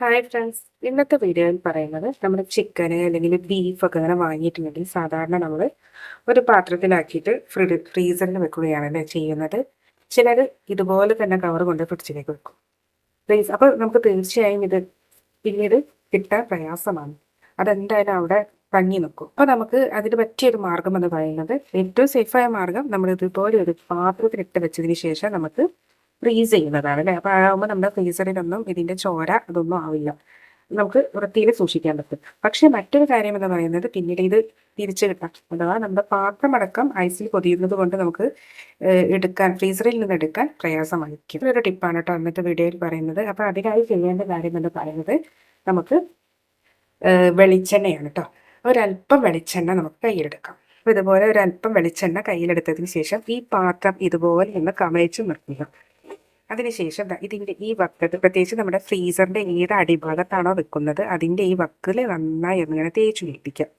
Hi friends ഇന്നത്തെ വീഡിയോയിൽ പറയുന്നത് നമ്മൾ ചിക്കന് അല്ലെങ്കിൽ ബീഫ് ഒക്കെ അങ്ങനെ വാങ്ങിയിട്ടുണ്ടെങ്കിൽ സാധാരണ നമ്മൾ ഒരു പാത്രത്തിലാക്കിയിട്ട് ഫ്രീ ഫ്രീസറിൽ വെക്കുകയാണല്ലേ ചെയ്യുന്നത്. ചിലർ ഇതുപോലെ തന്നെ കവർ കൊണ്ട് ഫ്രിഡ്ജിലേക്ക് വെക്കും. ഫ്രീസ് അപ്പോൾ നമുക്ക് തീർച്ചയായും ഇത് പിന്നീട് കിട്ടാൻ പ്രയാസമാണ്. അതെന്തായാലും അവിടെ തങ്ങി നിൽക്കും. അപ്പോൾ നമുക്ക് അതിന് പറ്റിയൊരു മാർഗം എന്ന് പറയുന്നത് ഏറ്റവും സേഫായ മാർഗം നമ്മൾ ഇതുപോലെ ഒരു പാത്രത്തിലിട്ട് വെച്ചതിന് ശേഷം നമുക്ക് ഫ്രീസ് ചെയ്യുന്നതാണ് അല്ലേ അപ്പോൾ ആകുമ്പോൾ നമ്മുടെ ഫ്രീസറിലൊന്നും ഇതിന്റെ ചോര അതൊന്നും ആവില്ല. നമുക്ക് വൃത്തിയിൽ സൂക്ഷിക്കാൻ പറ്റും. പക്ഷെ മറ്റൊരു കാര്യം എന്ന് പറയുന്നത് പിന്നീട് ഇത് തിരിച്ചു കിട്ടാം. അഥവാ നമ്മുടെ പാത്രമടക്കം ഐസിൽ പൊതിയുന്നത് കൊണ്ട് നമുക്ക് എടുക്കാൻ ഫ്രീസറിൽ നിന്ന് എടുക്കാൻ പ്രയാസമായിരിക്കും. ഒരു ടിപ്പാണ് കേട്ടോ അന്നത്തെ വീഡിയോയിൽ പറയുന്നത്. അപ്പോൾ അതിനായി ചെയ്യേണ്ട കാര്യം എന്ന് പറയുന്നത് നമുക്ക് വെളിച്ചെണ്ണയാണ് കേട്ടോ. ഒരല്പം വെളിച്ചെണ്ണ നമുക്ക് കയ്യിലെടുക്കാം. അപ്പോൾ ഇതുപോലെ ഒരല്പം വെളിച്ചെണ്ണ കയ്യിലെടുത്തതിന് ശേഷം ഈ പാത്രം ഇതുപോലെ ഒന്ന് കമഴ്ച്ച് നിർത്തുക. അതിനുശേഷം ഇതിന്റെ ഈ വക്കത്ത് പ്രത്യേകിച്ച് നമ്മുടെ ഫ്രീസറിന്റെ ഏത് അടിഭാഗത്താണോ വെക്കുന്നത് അതിന്റെ ഈ വക്കിൽ നന്നായി ഒന്നിങ്ങനെ തേച്ച് പിടിപ്പിക്കാം.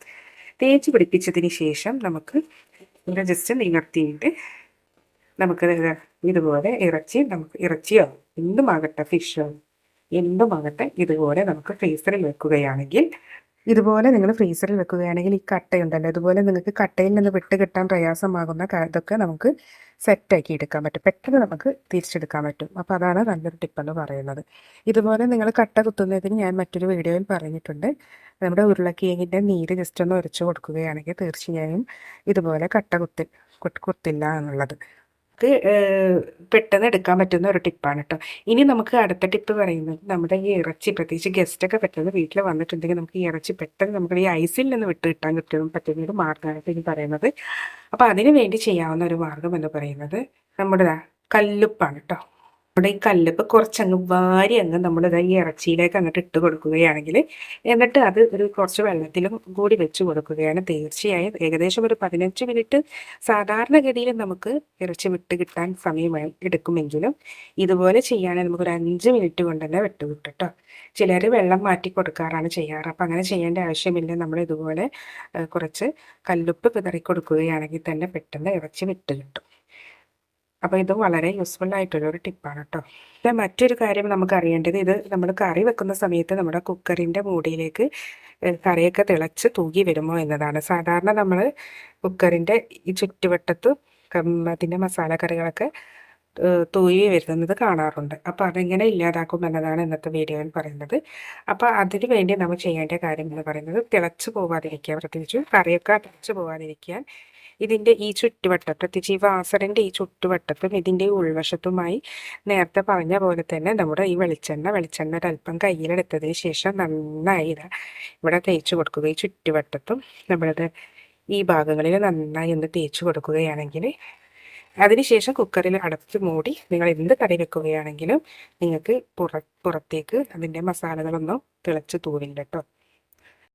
തേച്ച് പിടിപ്പിച്ചതിന് ശേഷം നമുക്ക് ഇവിടെ ജസ്റ്റ് നിവർത്തിയിട്ട് നമുക്ക് ഇതുപോലെ ഇറച്ചി നമുക്ക് ഇറച്ചിയോ എന്തുമാകട്ടെ ഫിഷോ എന്തുമാകട്ടെ ഇതുപോലെ നമുക്ക് ഫ്രീസറിൽ വെക്കുകയാണെങ്കിൽ ഇതുപോലെ നിങ്ങൾ ഫ്രീസറിൽ വെക്കുകയാണെങ്കിൽ ഈ കട്ടയുണ്ടല്ലോ. ഇതുപോലെ നിങ്ങൾക്ക് കട്ടയിൽ നിന്ന് വിട്ട് കിട്ടാൻ പ്രയാസമാകുന്ന ഇതൊക്കെ നമുക്ക് സെറ്റാക്കി എടുക്കാൻ പറ്റും. പെട്ടെന്ന് നമുക്ക് തിരിച്ചെടുക്കാൻ പറ്റും. അപ്പോൾ അതാണ് നല്ലൊരു ടിപ്പെന്ന് പറയുന്നത്. ഇതുപോലെ നിങ്ങൾ കട്ട കുത്തുന്നതിന് ഞാൻ മറ്റൊരു വീഡിയോയിൽ പറഞ്ഞിട്ടുണ്ട്. നമ്മുടെ ഉരുളക്കിഴങ്ങിന്റെ നീര് ജസ്റ്റ് ഒന്ന് ഉരച്ച് കൊടുക്കുകയാണെങ്കിൽ തീർച്ചയായും ഇതുപോലെ കട്ട കുത്ത്- കുത്തില്ല എന്നുള്ളത്. നമുക്ക് പെട്ടെന്ന് എടുക്കാൻ പറ്റുന്ന ഒരു ടിപ്പാണ് കേട്ടോ ഇനി നമുക്ക് അടുത്ത ടിപ്പ് പറയുന്നത് നമ്മുടെ ഈ ഇറച്ചി പ്രത്യേകിച്ച് ഗസ്റ്റൊക്കെ പെട്ടെന്ന് വീട്ടിൽ വന്നിട്ടുണ്ടെങ്കിൽ നമുക്ക് ഈ ഇറച്ചി പെട്ടെന്ന് നമുക്ക് ഈ ഐസിൽ നിന്ന് വിട്ട് കിട്ടാൻ കിട്ടും പറ്റുന്ന ഒരു മാർഗമായിട്ട് ഇനി പറയുന്നത്. അപ്പോൾ അതിനു വേണ്ടി ചെയ്യാവുന്ന ഒരു മാർഗം എന്ന് പറയുന്നത് നമ്മുടെ കല്ലുപ്പാണ് കേട്ടോ നമ്മുടെ ഈ കല്ലുപ്പ് കുറച്ചങ്ങ് വാരി അങ്ങ് നമ്മൾ ഈ ഇറച്ചിയിലേക്ക് അങ്ങോട്ട് ഇട്ട് കൊടുക്കുകയാണെങ്കിൽ എന്നിട്ട് അത് ഒരു കുറച്ച് വെള്ളത്തിലും കൂടി വെച്ച് കൊടുക്കുകയാണ്. തീർച്ചയായും ഏകദേശം ഒരു പതിനഞ്ച് മിനിറ്റ് സാധാരണഗതിയിൽ നമുക്ക് ഇറച്ചി വിട്ട് കിട്ടാൻ സമയം എടുക്കുമെങ്കിലും ഇതുപോലെ ചെയ്യുകയാണെങ്കിൽ നമുക്ക് ഒരു അഞ്ച് മിനിറ്റ് കൊണ്ട് തന്നെ വിട്ട് കേട്ടോ ചിലർ വെള്ളം മാറ്റി കൊടുക്കാറാണ് ചെയ്യാറ്. അപ്പം അങ്ങനെ ചെയ്യേണ്ട ആവശ്യമില്ല. നമ്മൾ ഇതുപോലെ കുറച്ച് കല്ലുപ്പ് പിതറി കൊടുക്കുകയാണെങ്കിൽ തന്നെ പെട്ടെന്ന് ഇറച്ചി വിട്ട് കിട്ടും. അപ്പോൾ ഇത് വളരെ യൂസ്ഫുൾ ആയിട്ടുള്ളൊരു ടിപ്പാണ് കേട്ടോ പിന്നെ മറ്റൊരു കാര്യം നമുക്ക് അറിയേണ്ടത് ഇത് നമ്മൾ കറി വെക്കുന്ന സമയത്ത് നമ്മുടെ കുക്കറിന്റെ മൂടിയിലേക്ക് കറിയൊക്കെ തിളച്ച് തൂകി വരുമോ എന്നതാണ്. സാധാരണ നമ്മൾ കുക്കറിന്റെ ഈ ചുറ്റുവട്ടത്ത് അതിന്റെ മസാല കറികളൊക്കെ ഏഹ്, തൂവി വരുന്നത് കാണാറുണ്ട്. അപ്പോൾ അതെങ്ങനെ ഇല്ലാതാക്കും എന്നതാണ് ഇന്നത്തെ വീഡിയോയിൽ പറയുന്നത്. അപ്പോൾ അതിന് വേണ്ടി നമ്മൾ ചെയ്യേണ്ട കാര്യം എന്ന് പറയുന്നത് തിളച്ച് പോവാതിരിക്കുക പ്രത്യേകിച്ച് കറിയൊക്കെ തിളച്ച് പോവാതിരിക്കാൻ ഇതിന്റെ ഈ ചുറ്റുവട്ടം പ്രത്യേകിച്ച് ഈ ഈ ചുറ്റുവട്ടത്തും ഇതിന്റെ ഉൾവശത്തുമായി നേരത്തെ പറഞ്ഞ പോലെ തന്നെ നമ്മുടെ ഈ വെളിച്ചെണ്ണ വെളിച്ചെണ്ണ ഒരല്പം കയ്യിലെടുത്തതിന് ശേഷം നന്നായി ഇവിടെ തേച്ചു കൊടുക്കുക. ഈ ചുറ്റുവട്ടത്തും നമ്മളത് ഈ ഭാഗങ്ങളിൽ നന്നായി ഒന്ന് തേച്ചു കൊടുക്കുകയാണെങ്കിൽ അതിനുശേഷം കുക്കറിൽ അടച്ച് മൂടി നിങ്ങൾ എന്ത് കറി വെക്കുകയാണെങ്കിലും നിങ്ങൾക്ക് പുറ പുറത്തേക്ക് അതിന്റെ മസാലകളൊന്നും തിളച്ച് തൂവില്ല കേട്ടോ.